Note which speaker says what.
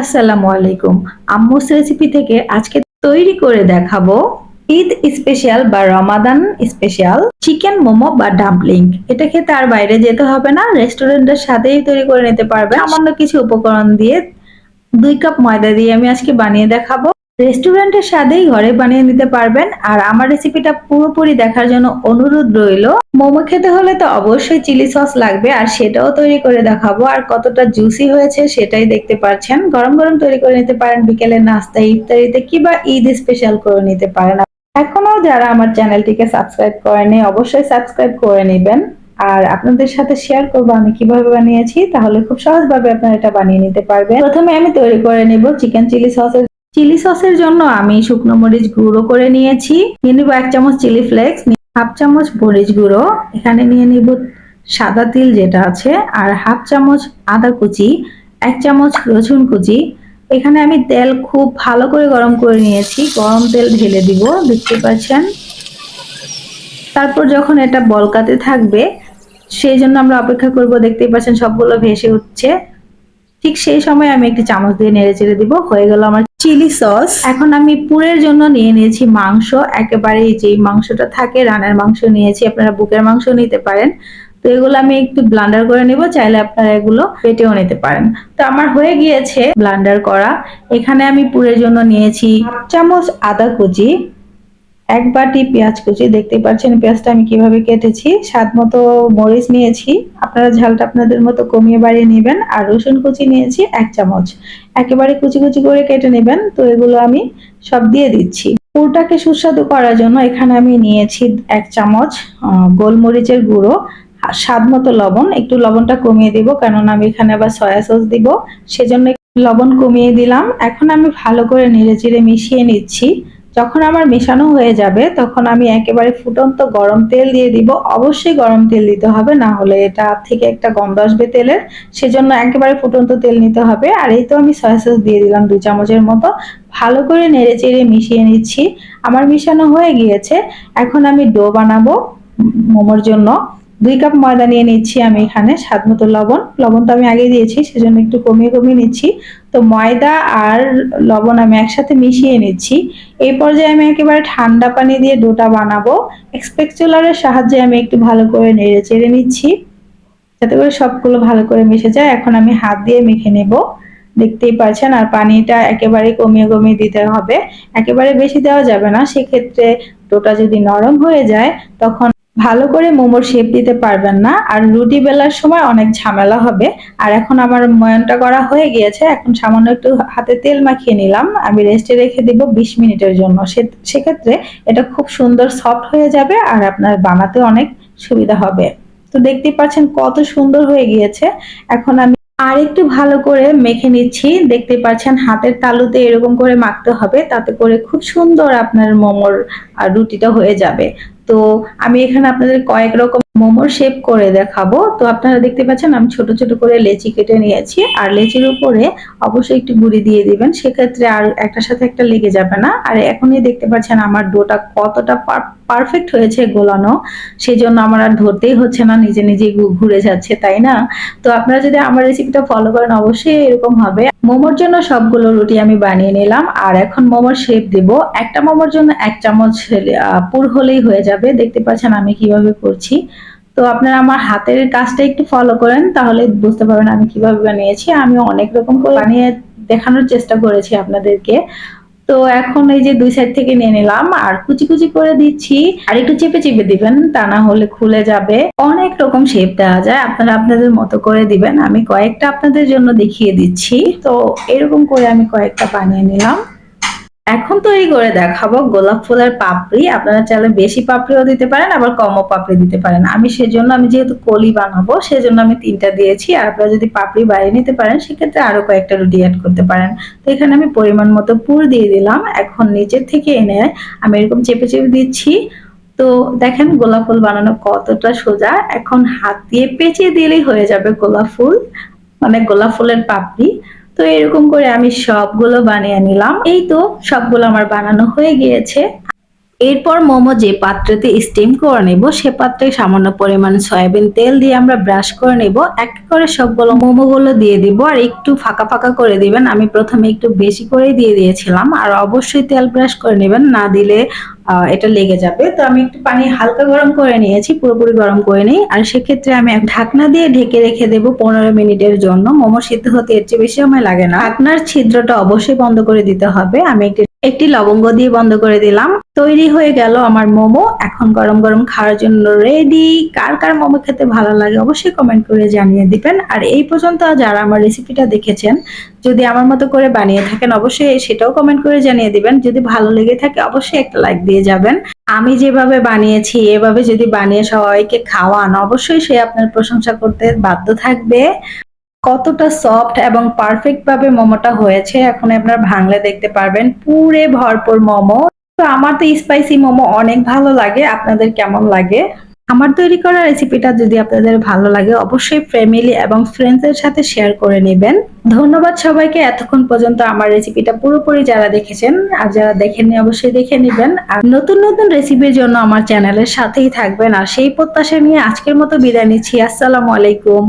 Speaker 1: আসসালামু আলাইকুম। আম্মুস রেসিপি থেকে আজকে তৈরি করে দেখাবো ঈদ স্পেশাল বা রমাদান স্পেশাল চিকেন মোমো বা ডাম্পলিং এটা খেতে আর বাইরে যেতে হবে না রেস্টুরেন্টের সাথেই তৈরি করে নিতে পারবে। সামান্য কিছু উপকরণ দিয়ে দুই কাপ ময়দা দিয়ে আমি আজকে বানিয়ে দেখাবো। রেস্টুরেন্টের স্বাদেই ঘরে বানিয়ে নিতে পারবেন। আর আমার রেসিপিটা পুরোপুরি দেখার জন্য অনুরোধ রইল। মোমো খেতে হলে তো অবশ্যই চিলি সস লাগবে, আর সেটাও তৈরি করে দেখাবো। আর কতটা জুসি হয়েছে সেটাই দেখতে পাচ্ছেন গরম গরম তৈরি করে নিতে পারেন বিকেলের নাস্তা, ইফতারিতে কিংবা ঈদ স্পেশাল করে নিতে পারেন। এখনও যারা আমার চ্যানেলটিকে সাবস্ক্রাইব করেনি অবশ্যই সাবস্ক্রাইব করে নেবেন। আর আপনাদের সাথে শেয়ার করব আমি কীভাবে বানিয়েছি, তাহলে খুব সহজভাবে আপনারা এটা বানিয়ে নিতে পারবেন। প্রথমে আমি তৈরি করে নিব চিকেন চিলি সসের চিলি সসের জন্য আমি শুকনো মরিচ গুঁড়ো করে নিয়েছি। নিয়ে নিব এক চামচ চিলি ফ্লেক্স হাফ চামচ মরিচ গুঁড়ো। এখানে নিয়ে নিব সাদা তিল যেটা আছে, আর হাফ চামচ আদা কুচি, এক চামচ রসুন কুচি। এখানে আমি তেল খুব ভালো করে গরম করে নিয়েছি। গরম তেল ঢেলে দিব, দেখতে পাচ্ছেন? তারপর যখন এটা বলকাতে থাকবে, সেই জন্য আমরা অপেক্ষা করব, দেখতেই পাচ্ছেন সবগুলো ভেসে উঠছে। ঠিক সেই সময় আমি একটি চামচ দিয়ে নেড়ে চেড়ে দিব, হয়ে গেল আমার চিলি সস এখন আমি পুরের জন্য নিয়ে নিয়েছি মাংস। একেবারে যে মাংসটা থাকে, রানার মাংস নিয়েছি, আপনারা বুকের মাংস নিতে পারেন। তো এগুলো আমি একটু ব্লান্ডার করে নেব, চাইলে আপনারা এগুলো পেটেও নিতে পারেন। তো আমার হয়ে গিয়েছে ব্লান্ডার করা। এখানে আমি পুরের জন্য নিয়েছি চামচ আদা কুচি এক বাটি পেঁয়াজ কুচি দেখতে পাচ্ছেন পেঁয়াজটা আমি কীভাবে কেটেছি। স্বাদ মতো মরিচ নিয়েছি। আপনারা ঝালটা আপনাদের মতো কমিয়ে বাড়িয়ে নেবেন। আর রসুন কুচি নিয়েছি এক চামচ। একেবারে কুচি কুচি করে কেটে নেবেন। তো এগুলো আমি সব দিয়ে দিচ্ছি। পুরটাকে সুস্বাদু করার জন্য এখানে আমি নিয়েছি এক চামচ গোলমরিচের গুঁড়ো, স্বাদ মতো লবণ। একটু লবণটা কমিয়ে দিব, কেননা আমি এখানে আবার সয়া সস দিব। সেজন্য লবণ কমিয়ে দিলাম। এখন আমি ভালো করে নেড়ে চেড়ে মিশিয়ে নিচ্ছি। যখন আমার মেশানো হয়ে যাবে, তখন আমি একেবারে ফুটন্ত গরম তেল দিয়ে দিব। অবশ্যই গরম তেল দিতে হবে, না হলে এটা থেকে একটা গন্ধ আসবে তেলের। সেজন্য একেবারে ফুটন্ত তেল নিতে হবে। আর এই তো আমি সয়া সস দিয়ে দিলাম দুই চামচের মতো। ভালো করে নেড়ে চেড়ে মিশিয়ে নিচ্ছি। আমার মিশানো হয়ে গিয়েছে। এখন আমি ডো বানাবো মোমোর জন্য। দুই কাপ ময়দা নিয়ে নিচ্ছি আমি এখানে, স্বাদ মতো লবণ। লবণ তো আমি আগে দিয়েছি, সেজন্য একটু কমিয়ে কমিয়ে নিচ্ছি। তো ময়দা আর লবণ আমি একসাথে মিশিয়ে নিচ্ছি। এই পর্যায়ে আমি একেবারে ঠান্ডা পানি দিয়ে ডোটা বানাবো। এক্সপেকচুলারের সাহায্যে আমি একটু ভালো করে নেড়ে চেড়ে নিচ্ছি, যাতে করে সবগুলো ভালো করে মিশে যায়। এখন আমি হাত দিয়ে মেখে নেব। দেখতেই পাচ্ছেন, আর পানিটা একেবারে কমিয়ে কমিয়ে দিতে হবে। একেবারে বেশি দেওয়া যাবে না, সেক্ষেত্রে ডোটা যদি নরম হয়ে যায়, তখন ভালো করে মোমোর শেপ দিতে পারবেন না। আর রুটি বেলার সময় অনেক ঝামেলা হবে। আর এখন আমার ময়নটা করা হয়ে গিয়েছে। এখন সামান্য একটু হাতে তেল মাখিয়ে নিলাম। আমি রেস্টে রেখে দিব বিশ মিনিটের জন্য। সেক্ষেত্রে এটা খুব সুন্দর সফট হয়ে যাবে আর আপনার বানাতে অনেক সুবিধা হবে। তো দেখতেই পাচ্ছেন কত সুন্দর হয়ে গিয়েছে। এখন আমি আর একটু ভালো করে মেখে নিচ্ছি। দেখতে পাচ্ছেন হাতের তালুতে এরকম করে মাখতে হবে। তাতে করে খুব সুন্দর আপনার মোমোর রুটিটা হয়ে যাবে। তো আমি এখানে আপনাদের কয়েক রকম মোমোর শেপ করে দেখাবো। তো আপনারা দেখতে পাচ্ছেন আমি ছোট ছোট করে লেচি কেটে নিয়েছি। আর লেচির উপরে অবশ্যই একটু গুঁড়ি দিয়ে দিবেন। সেক্ষেত্রে আর একটার সাথে একটা লেগে যাবে না। আর এখনই দেখতে পাচ্ছেন আমার ডোটা কতটা পারফেক্ট হয়েছে গোলানো। সেই জন্য আমার আর ধরতেই হচ্ছে না, নিজে নিজে ঘুরে যাচ্ছে, তাই না? তো আপনারা যদি আমার রেসিপিটা ফলো করেন, অবশ্যই এরকম হবে। মোমোর জন্য সবগুলো রুটি আমি বানিয়ে নিলাম, আর এখন মোমোর শেপ দেব। একটা মোমোর জন্য এক চামচ পুর হলেই হয়ে যাবে। দেখতে পাচ্ছেন আমি কীভাবে করছি। তো আপনারা আমার হাতের কাজটা একটু ফলো করেন, তাহলে বুঝতে পারবেন আমি কীভাবে বানিয়েছি। আমি অনেক রকম করে বানিয়ে দেখানোর চেষ্টা করেছি আপনাদেরকে। তো এখন এই যে দুই সাইড থেকে নিয়ে নিলাম, আর কুচি কুচি করে দিচ্ছি। আর একটু চেপে চেপে দিবেন, তা না হলে খুলে যাবে। অনেক রকম শেপ দেওয়া যায়, আপনারা আপনাদের মতো করে দিবেন। আমি কয়েকটা আপনাদের জন্য দেখিয়ে দিচ্ছি। তো এরকম করে আমি কয়েকটা বানিয়ে নিলাম। এখন তৈরি করে দেখাবো গোলাপ ফুলের পাপড়ি। আপনারা চাইলে বেশি পাপড়িও দিতে পারেন, আবার কমও পাপড়ি দিতে পারেন। আমি সেজন্য, আমি যেহেতু কলি বানাবো, সেজন্য আমি তিনটা দিয়েছি। আর আপনারা যদি পাপড়ি বাইরে নিতে পারেন, সেক্ষেত্রে আরও কয়েকটা রুটি অ্যাড করতে পারেন। তো এখানে আমি পরিমাণ মতো পুর দিয়ে দিলাম। এখন নিচের থেকে এনে আমি এরকম চেপে চেপে দিচ্ছি। তো দেখেন গোলাপ ফুল বানানো কতটা সোজা। এখন হাত দিয়ে পেঁচিয়ে দিলেই হয়ে যাবে গোলাপ ফুল মানে গোলাপ ফুলের পাপড়ি। তো এরকম করে আমি সবগুলো বানিয়ে নিলাম। এই তো সবগুলো আমার বানানো হয়ে গিয়েছে। এরপর মোমো যে পাত্রতে স্টিম করে নেব, সে পাত্রে সামান্য পরিমাণ সয়াবিন তেল দিয়ে আমরা ব্রাশ করে নেব। এক করে সবগুলো মোমোগুলো দিয়ে দিব আর একটু ফাঁকা ফাঁকা করে দিবেন। আমি প্রথমে একটু বেশি করেই দিয়ে দিয়েছিলাম আর অবশ্যই তেল ব্রাশ করে নেবেন, না দিলে এটা লেগে যাবে। তো আমি একটু পানি হালকা গরম করে নিয়েছি, পুরোপুরি গরম করে নিই। আর সেক্ষেত্রে আমি ঢাকনা দিয়ে ঢেকে রেখে দেবো পনেরো মিনিটের জন্য। মোমো সিদ্ধ হতে এর চেয়ে বেশি সময় লাগে না। ঢাকনার ছিদ্রটা অবশ্যই বন্ধ করে দিতে হবে। আমি একটি একটি লবঙ্গ দিয়ে বন্ধ করে দিলাম। তৈরি হয়ে গেল আমার মোমো। এখন গরম গরম খাওয়ার জন্য রেডি কার কার মোমো খেতে ভালো লাগে অবশ্যই কমেন্ট করে জানিয়ে দিবেন। আর এই পর্যন্ত যারা আমার রেসিপিটা দেখেছেন, যদি আমার মতো করে বানিয়ে থাকেন, অবশ্যই সেটাও কমেন্ট করে জানিয়ে দিবেন। যদি ভালো লেগে থাকে, অবশ্যই একটা লাইক দিয়ে যাবেন। আমি যেভাবে বানিয়েছি, এভাবে যদি বানিয়ে সবাইকে খাওয়ান, অবশ্যই সে আপনার প্রশংসা করতে বাধ্য থাকবে। কতটা সফট এবং পারফেক্ট ভাবে মোমোটা হয়েছে, এখন আপনারা ভাঙলে দেখতে পারবেন। পুরে ভরপুর মোমো। তো আমার তো স্পাইসি মোমো অনেক ভালো লাগে, আপনাদের কেমন লাগে? আমার তৈরি করা রেসিপিটা যদি আপনাদের ভালো লাগে, অবশ্যই ফ্যামিলি এবং ফ্রেন্ডসের সাথে শেয়ার করে নেবেন। ধন্যবাদ সবাইকে, এতক্ষণ পর্যন্ত আমার রেসিপিটা পুরোপুরি যারা দেখেছেন, আর যারা দেখেননি অবশ্যই দেখে নেবেন। আর নতুন নতুন রেসিপির জন্য আমার চ্যানেলের সাথেই থাকবেন। আর সেই প্রত্যাশা নিয়ে আজকের মতো বিদায় নিচ্ছি। আসসালামু আলাইকুম।